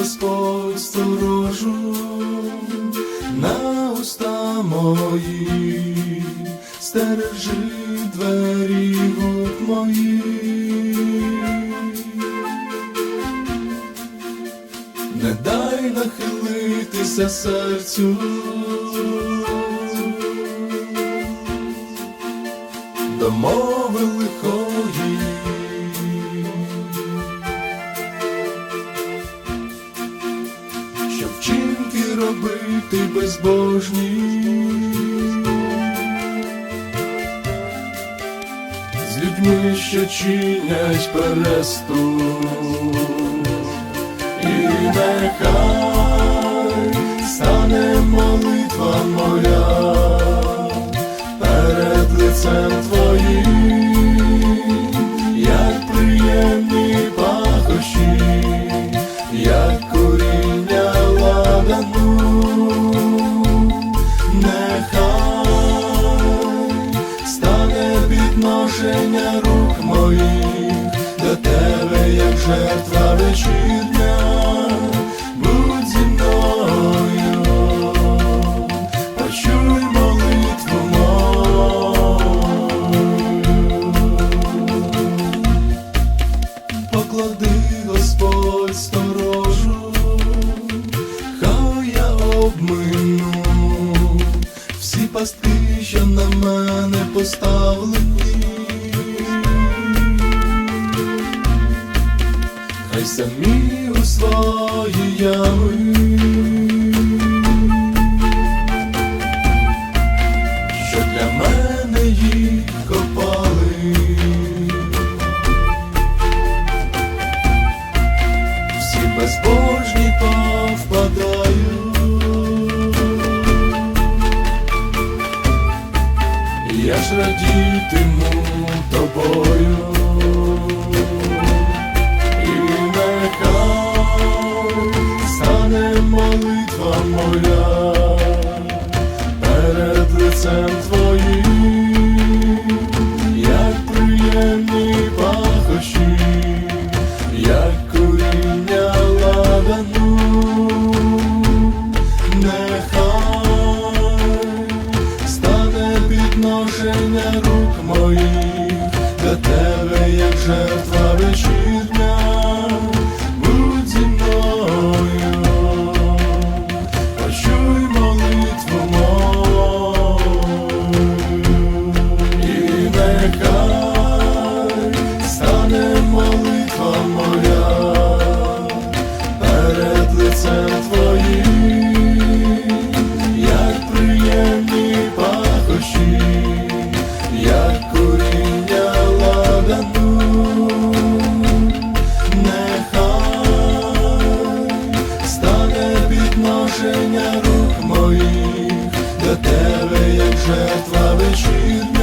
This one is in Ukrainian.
Господь сторожу на уста мої, стережи двері губ мої. Не дай нахилитися серцю. До мови робити безбожній, З людьми, що чинять переступ. І нехай стане молитва моїх до тебе, як жертва вечірня, будь зі мною, почуй молитву мою. Поклади, Господь, сторожу, хай я обмину всі пастки, що на мене поставлені. Хай самі у свої ями, що для мене їх копали. Всі безбожні повпадають. Я ж радітиму молитва моя перед лицем твоїм, як приємні пахощі, як коріння ладану, нехай стане підношення рук моїх до тебе, як жертва вечірня, жертва вечірня.